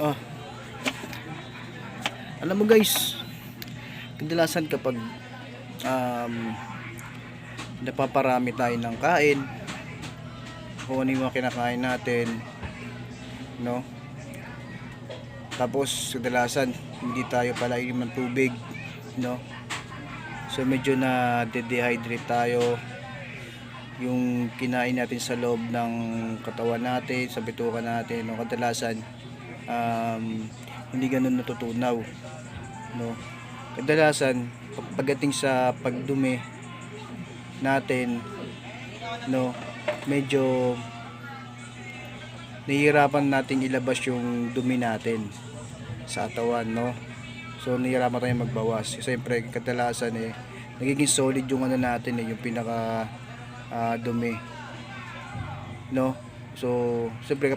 Ah. Alam mo guys, kadalasan kapag um, napaparami tayo ng kain, kung ano yung kinakain natin, no? Tapos kadalasan hindi tayo pala inom ng tubig, no? So medyo na dehydrate tayo yung kinain natin sa loob ng katawan natin, sa bituka natin, no? kadalasan um, hindi ganun natutunaw. No? Kadalasan, pag- pagdating sa pagdumi natin, no, medyo nahihirapan natin ilabas yung dumi natin sa atawan, no? So, nahihirapan tayong magbawas. Siyempre, kadalasan eh, nagiging solid yung ano natin eh, yung pinaka ah, dumi. No? So, siyempre